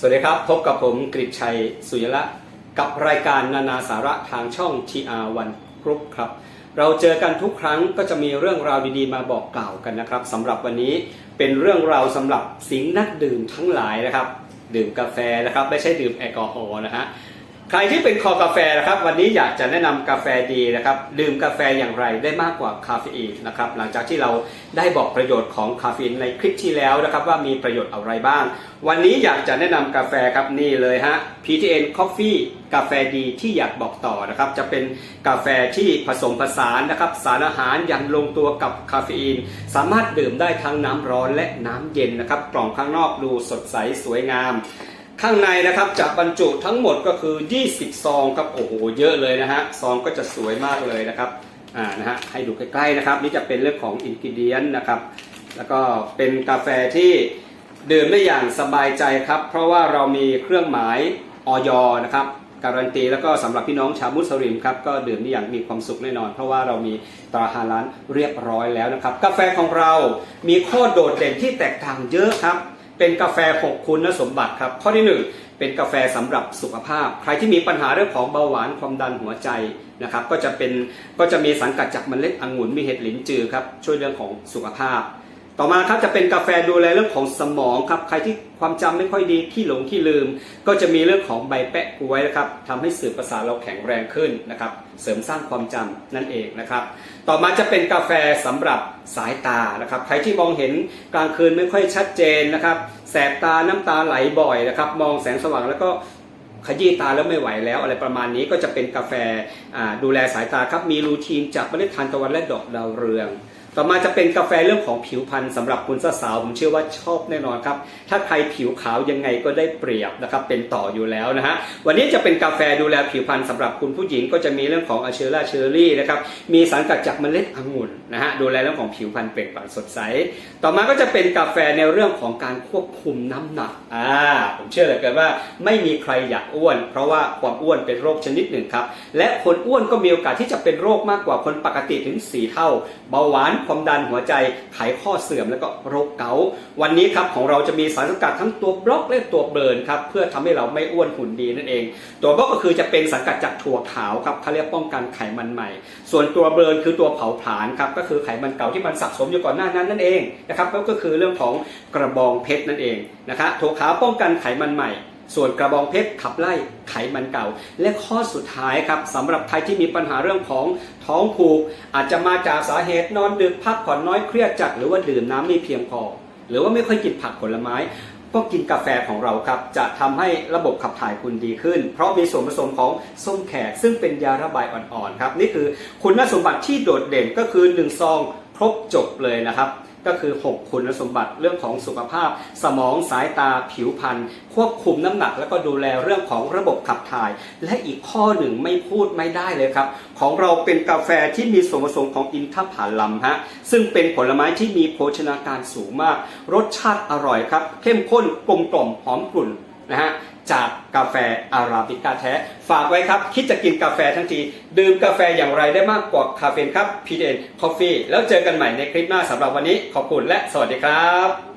สวัสดีครับ พบกับผมกริชัย สุยละ กับรายการนานาสาระทางช่อง TR1 Group ครับ เราเจอกันทุกครั้งก็จะมีเรื่องราวดีๆ มาบอกกล่าวกันนะครับสำหรับวันนี้เป็นเรื่องราวสำหรับสิงนักดื่มทั้งหลายนะครับ ดื่มกาแฟนะครับ ไม่ใช่ดื่มแอลกอฮอล์นะฮะ ใครที่เป็นคอกาแฟนะครับวันนี้อยากจะแนะนำกาแฟดีนะครับดื่มกาแฟอย่างไรได้มากกว่าคาเฟอีนนะครับหลังจากที่เราได้บอกประโยชน์ของคาเฟอีนในคลิปที่แล้วนะครับว่ามีประโยชน์อะไรบ้าง วันนี้อยากจะแนะนำกาแฟครับนี่เลยฮะ PTN Coffee กาแฟดีที่อยากบอกต่อนะครับจะเป็นกาแฟที่ผสมผสานนะครับสารอาหารอย่างลงตัวกับคาเฟอีน สามารถดื่มได้ทั้งน้ำร้อนและน้ำเย็นนะครับกล่องข้างนอกดูสดใสสวยงาม ข้างในนะครับจะบรรจุทั้งหมดก็คือ 20 ซองครับโอ้โหเยอะเลยนะฮะซองก็จะสวยมากเลยนะครับอ่านะฮะให้ดูใกล้ๆนะครับ นี่จะเป็นเรื่องของอินกิเดียนนะครับ แล้วก็เป็นกาแฟที่ดื่มได้อย่างสบายใจครับ เพราะว่าเรามีเครื่องหมายออยนะครับการันตีแล้วก็สำหรับพี่น้องชาวมุสลิมครับก็ดื่มได้อย่างมีความสุขแน่นอน เพราะว่าเรามีตราฮาลานเรียบร้อยแล้วนะครับ กาแฟของเรามีข้อโดดเด่นที่แตกต่างเยอะครับ เป็นกาแฟ 6 คุณสมบัติครับ ข้อที่ 1 เป็นกาแฟสำหรับสุขภาพ ใครที่มีปัญหาเรื่องของเบาหวานความดันหัวใจนะครับ ก็จะเป็นก็จะมีสังกัดจากเมล็ดองุ่นมีเห็ดหลินจือครับช่วยเรื่องของสุขภาพ ต่อมาครับจะเป็นกาแฟดูแลเรื่องของสมองครับใครที่ความจำไม่ค่อยดีขี้หลงขี้ลืม ก็จะมีเรื่องของใบแปะกล้วยนะครับทำให้สื่อประสาทเราแข็งแรงขึ้นนะครับ เสริมสร้างความจำนั่นเองนะครับ ต่อมาจะเป็นกาแฟสำหรับสายตานะครับ ใครที่มองเห็นกลางคืนไม่ค่อยชัดเจนนะครับ แสบตาน้ำตาไหลบ่อยนะครับ มองแสงสว่างแล้วก็ขยี้ตาแล้วไม่ไหวแล้วอะไรประมาณนี้ก็จะเป็นกาแฟดูแลสายตาครับมีรูทีนจากเมล็ดทานตะวันและดอกดาวเรือง ต่อมาจะเป็นกาแฟเรื่องของผิวพรรณสำหรับคุณสาวผมเชื่อว่าชอบแน่นอนครับ ถ้าใครผิวขาวยังไงก็ได้เปรียบนะครับเป็นต่ออยู่แล้วนะฮะวันนี้จะเป็นกาแฟดูแลผิวพรรณสำหรับคุณผู้หญิงก็จะมีเรื่องของอะเชอร่าเชอรี่นะครับมีสารกัดจากเมล็ดองุ่นนะฮะดูแลเรื่องของผิวพรรณเปล่งปลั่งสดใส ต่อมาก็จะเป็นกาแฟในเรื่องของการควบคุมน้ำหนักอ่าผมเชื่อเหลือเกินว่าไม่มีใครอยากอ้วน เพราะว่าความอ้วนเป็นโรคชนิดหนึ่งครับและคนอ้วนก็มีโอกาสที่จะเป็นโรคมากกว่าคนปกติถึง 4 เท่า เบาหวานความดันหัวใจไขข้อเสื่อมแล้วก็โรคเกาต์วันนี้ครับของเราจะมีสารสกัดทั้งตัวบล็อกและตัวเบิร์นครับเพื่อทำให้เราไม่อ้วนหุ่นดีนั่นเอง ตัวบล็อกก็คือจะเป็นสารกัดจากถั่วขาวครับเขาเรียกป้องกันไขมันใหม่ ส่วนตัวเบิร์นคือตัวเผาผลาญครับก็คือไขมันเก่าที่มันสะสมอยู่ก่อนหน้านั้นนั่นเองนะครับก็คือเรื่องของกระบองเพชรนั่นเองนะครับถั่วขาวป้องกันไขมันใหม่ ส่วนกระบองเพชรขับไล่ไขมันเก่า และข้อสุดท้ายครับสำหรับใครที่มีปัญหาเรื่องของท้องผูก อาจจะมาจากสาเหตุนอนดึกพักผ่อนน้อยเครียดจัด หรือว่าดื่มน้ำไม่เพียงพอ หรือว่าไม่ค่อยกินผักผลไม้ก็กินกาแฟของเราครับ จะทำให้ระบบขับถ่ายคุณดีขึ้น เพราะมีส่วนผสมของส้มแขก ซึ่งเป็นยาระบายอ่อนๆครับ นี่คือคุณสมบัติที่โดดเด่นก็คือ 1 ซอง ครบจบเลยนะครับ ก็คือ 6 คุณสมบัติเรื่องของสุขภาพ สมองสายตาผิวพรรณควบคุมน้ำหนัก แล้วก็ดูแลเรื่องของระบบขับถ่าย และอีกข้อหนึ่งไม่พูดไม่ได้เลยครับ ของเราเป็นกาแฟที่มีส่วนผสมของอินทผลัมฮะซึ่งเป็นผลไม้ที่มีโภชนาการสูงมาก รสชาติอร่อยครับ เข้มข้นกลมกล่อมหอมกลุ่น นะฮะจากกาแฟอาราบิก้าแท้ ฝากไว้ครับ คิดจะกินกาแฟทั้งที ดื่มกาแฟอย่างไรได้มากกว่าคาเฟนครับ PDN Coffee แล้วเจอกันใหม่ในคลิปหน้าสำหรับวันนี้ขอบคุณและสวัสดีครับ